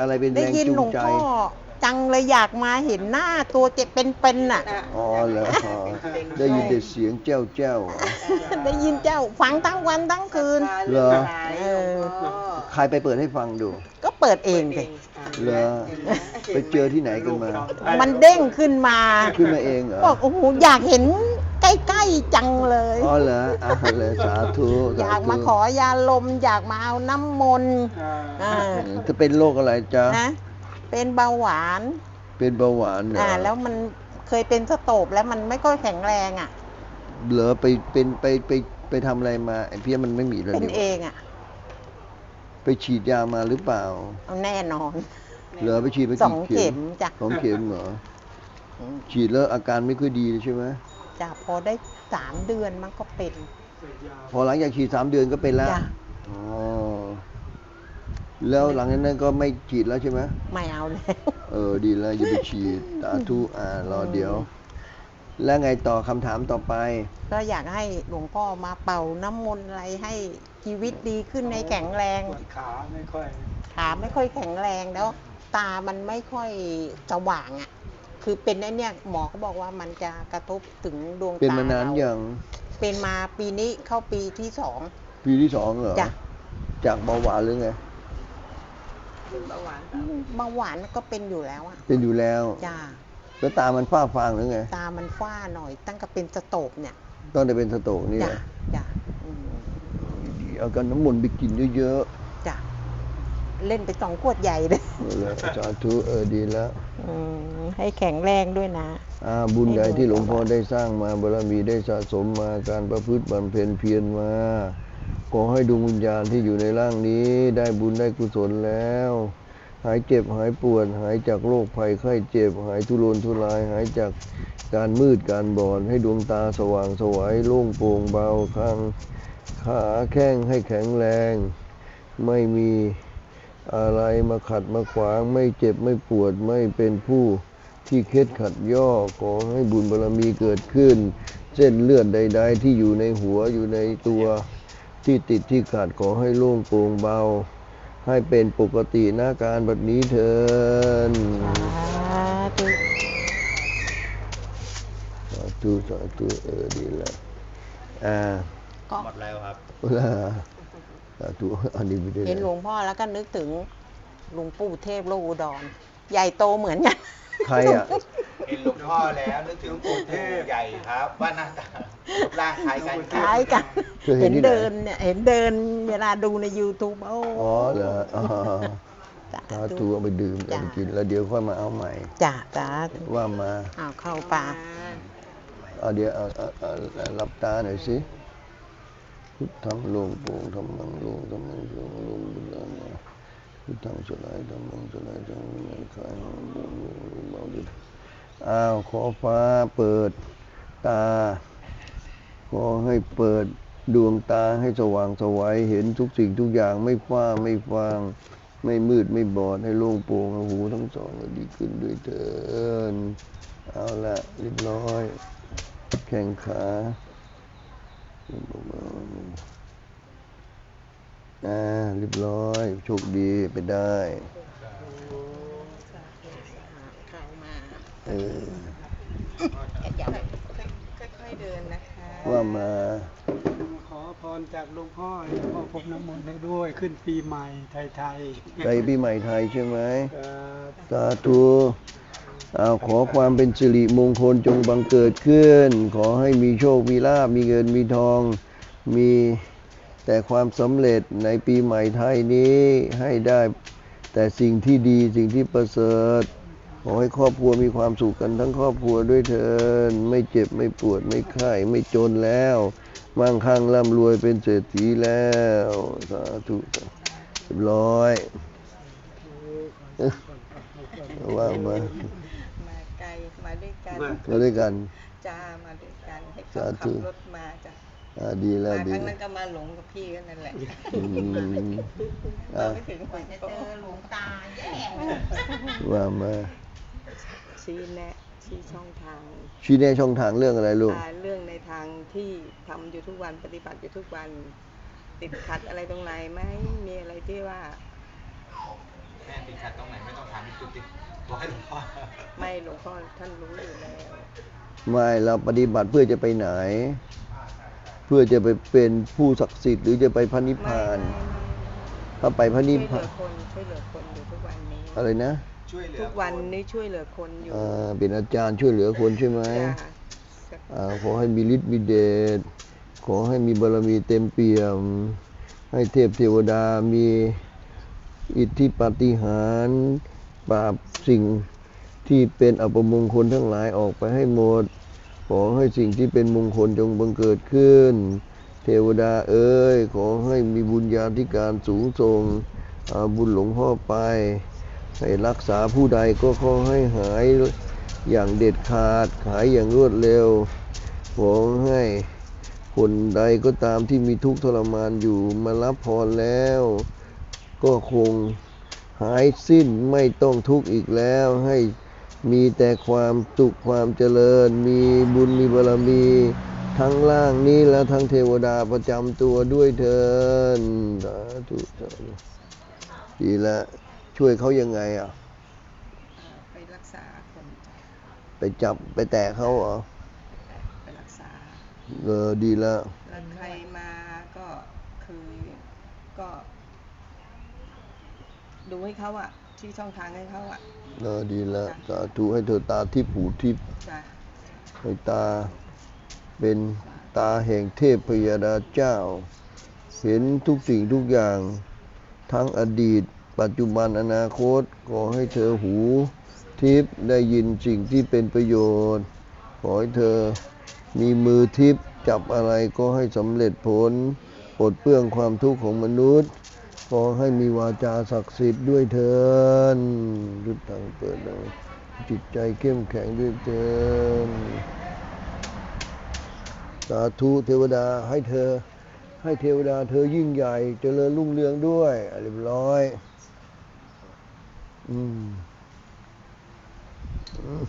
อะไรเป็นได้แรงยินจูหลงวงใจ พ่อจังเลยอยากมาเห็นหน้าตัวเจ็บเป็นๆน่ะ อ๋อเหรออ๋อได้ยินแต่เสียงแจ้วแจ้วๆเหรอ ได้ยินเจ้าฟังทั้งวันทั้งคืน เหรอ เออ ใครไปเปิดให้ฟังดู ก็เปิดเองเลยเหรอ ไปเจอที่ไหนกันมา มันเด้งขึ้นมา ขึ้นมาเองเหรอ บอกโอ้โหอยากเห็น ใกล้ๆจังเลย อ๋อเหรออะเลยสาธุอสยากธุมาขอยาลม อยากมาเอาน้ำมนต์อ่าจะเป็นโรคอะไรจ๊ะ นะเป็นเบาหวานเป็นเบาหวานเหรออ่าแล้วมันเคยเป็นสโตรกแล้วมันไม่ค่อยแข็งแรงอะ เหรอไปเป็นไปไปไปทำอะไรมาไอ้เพี้ยมันไม่มีเลยเป็นนี่หว่าเองอะไปฉีดยามาหรือเปล่า เอาแน่นอน เหรอไปฉีดไปสกี่องเข็มจ้ะ สองเข็มเหรอ ฉีดแล้วอาการไม่ค่อยดีเลยใช่ไหม จ้ะพอได้สามเดือนมันก็เป็น พอหลังจากฉีดสามเดือนก็เป็นแล้วจ้ะ อ๋อแล้วหลังจากนั้นก็ไม่ฉีดแล้วใช่ไหมไม่เอาแล้ว เออดีแล้วอย่าไปฉีดสาธุอ่ารอเดี๋ยว แล้วไงต่อคำถามต่อไป ก็อยากให้หลวงพ่อมาเป่าน้ำมนต์อะไรให้ชีวิตดีขึ้นในแข็งแรง ปวดขาไม่ค่อย ขาไม่ค่อยแข็งแรงแล้ว ตามันไม่ค่อยสว่างอะ คือเป็นไอ้เนี่ยหมอเขาบอกว่ามันจะกระทบถึงดวงตาเป็นมานานเรยังเป็นมาปีนี้เข้าปีที่สอง ปีที่สองเหรอจ้ะ จากเบาหวานหรือไงเบาหวานก็เป็นอยู่แล้วอะเป็นอยู่แล้ว จ้าแล้วตามันฝ้าฟางหรือไง ตามันฝ้าหน่อย ตั้งแต่เป็นสโตกเนี่ยต้องได้เป็นสโตรกนี่จ้ะนะจ้ะอืมเอากันน้ำมนต์ไปกินเยอะจ้ะ เล่นไปสองขวดใหญ่เลยๆเออแล้วสาธุเออดีแล้วอืมให้แข็งแรงด้วยนะ อ่าบุญใดที่หลวงพ่อได้สร้างมาบารมีได้สะสมมาการประพฤติบำเพ็ญเพียรมาขอให้ดวงวิญญาณที่อยู่ในร่างนี้ ได้บุญได้กุศลแล้ว หายเจ็บหายปวดหายจากโรคภัยไข้เจ็บ หายทุรนทุรายหายจากการมืดการบอดให้ดวงตาสว่างไสวัยโล่งโปร่งเบาข้างขาแข้งให้แข็งแรง ไม่มี อะไรมาขัดมาขวาง ไม่เจ็บไม่ปวดไม่เป็นผู้ที่เคล็ดขัดย่อขอให้บุญบารมีเกิดขึ้น เส้นเลือดใด ๆ ที่อยู่ในหัวอยู่ในตัวที่ติดที่ขาดขอให้โล่งโปร่งเบา ให้เป็นปกติหน้าการแบบนี้เถินสาธุสาธุสาธุเออดีแล้วอ่าก็หมดแล้วครับเวลา สาธุอันนี้ไม่ได้เห็นหลวงพ่อแล้วก็นึกถึงหลวงปู่เทพโลกอุดร ใหญ่โตเหมือนกันใครอะเห็นหลวงพ่อแล้วนึกถึงปู่เทพใหญ่ครับว่าหน้าตารูปร่างคล้ายกันคล้ายกันเคยเห็เห็นนที่ไหนเดินเนี่ยเห็นเดินเวลาดูใน YouTube โอ้อ๋อเหรออ๋อสาสาธุธุเอาไปดื่มกันจ้ะกิน แล้วเดี๋ยวค่อยมาเอาใหม่จ้าสาธุว่ามาเอาเข้าป่าเอาเดี๋ยวเอาเอาเอาเอาหลับตาหน่อยสิ พุทธังโลงโปร่งธรรมังโลงธรรมังโลงโลงบุญญาณพุทธังสลายธรรมังสลายธรรมังขายโลงโลงโลงเบาดิอ้าวขอฟ้าเปิดตา ขอให้เปิดดวงตาให้สว่างสวัยเห็นทุกสิ่งทุกอย่างไม่ฟ้าไม่ฟางไม่มืดไม่บอดให้โล่งโปร่งหูทั้งสองดีขึ้นด้วยเถินเอาละเรียบร้อย แข่งขา อ่าเรียบร้อย โชคดีไปได้ เข้ามาเออ ค่อยๆเดินนะคะว่ามา ขอพรจากหลวงพ่อให้หลวงพ่อพบน้ำมนต์ให้ด้วยขึ้นปีใหม่ไทยไปปีใหม่ไทยใช่ไหมๆครับสาธุ เอาขอความเป็นสิริมงคลจงบังเกิดขึ้น ขอให้มีโชค มีลาบมีเงินมีทอง มีแต่ความสำเร็จในปีใหม่ไทยนี้ให้ได้แต่สิ่งที่ดีสิ่งที่ประเสริฐ ขอให้ครอบครัวมีความสุขกันทั้งครอบครัวด้วยเถินไม่เจ็บไม่ปวดไม่ไข้ไม่จนแล้วมั่งคั่งร่ำรวยเป็นเศรษฐีแล้วสาธุเรียบร้อยเอ้อว่ามามาไกลมา ด้วยกันมาด้วยกันจ้ามาด้วยกันให้สาเขาธุขับรถมาจ้ะอ่าดีแล้วมาดี ครั้งแล้นั้วนก็มาหลงกับพี่กันนั่นแหละอืมอ่าไม่ถึงคนจะโตเจอหลวงตาแย่ว่ามาชี้แนะชี้ช่องทางชี้แนะช่องทางเรื่องอะไรลูก อ่าเรื่องในทางที่ทำอยู่ทุกวันปฏิบัติอยู่ทุกวัน ติดขัดอะไรตรงไหนไหมมีอะไรที่ว่า แม่ติดขัดตรงไหนบอกให้หลวงพ่อไม่หลวงพ่อท่านรู้อยู่แล้วไม่เราปฏิบัติเพื่อจะไปไหน เพื่อจะไปเป็นผู้ศักดิ์สิทธิ์หรือจะไปพระนิพพานถ้าไปพระช่นิวยพเหลืพาอนคนช่วยเหลือคนอยู่ทุกวันนี้อะไรนะช่วยเหลือทุกวันนี้ช่วยเหลือคนอยู่อ่าเป็นอาจารย์ช่วยเหลือคนใช่ไหมจ้ะอ่าขอให้มีฤทธิ์มีเดชขอให้มีบารมีเต็มเปี่ยม ให้เทพเทวดามี อิทธิปาฏิหาริย์ปราบสิ่งที่เป็นอัปมงคลทั้งหลายออกไปให้หมด ขอให้สิ่งที่เป็นมงคลจงบังเกิดขึ้น เทวดาเอ้ยขอให้มีบุญญาธิการสูงส่งบุญหลวงพ่อไป ให้รักษาผู้ใดก็ขอให้หายอย่างเด็ดขาดหายอย่างรวดเร็ว ขอให้คนใดก็ตามที่มีทุกข์ทรมานอยู่มารับพรแล้ว ก็คงหายสิ้นไม่ต้องทุกข์อีกแล้วให้มีแต่ความสุขความเจริญ มีบุญมีบารมี ทั้งล่างนี้และทั้งเทวดาประจำตัวด้วยเถินสาธุสาธุดีละช่วยเขายังไงอะ ไปรักษาคนจ้ะไปจับไปแตะเขาเหรอ ไปรักษา เออดีแล้วแล้วใครมาก็คือก็ ดูให้เขาอะที่ช่องทางให้เขาอะเออดีแล้วสาธุให้เธอตาทิพย์หูทิพย์จ้ะให้ตาเป็นตาแห่งเทพพยดาเจ้า เห็นทุกสิ่งทุกอย่าง ทั้งอดีต ปัจจุบันอนาคต ขอให้เธอหูทิพย์ได้ยินสิ่งที่เป็นประโยชน์ ขอให้เธอมีมือทิพย์จับอะไรก็ให้สำเร็จผลปลดเปลื้องความทุกข์ของมนุษย์ ขอให้มีวาจาศักดิ์สิทธิ์ด้วยเถินดุจตังเปิดดังจิตใจเข้มแข็งด้วยเถินสาธุเทวดาให้เธอ ให้เทวดาเธอยิ่งใหญ่เจริญรุ่งเรืองด้วยอะเรียบร้อย อืมอืม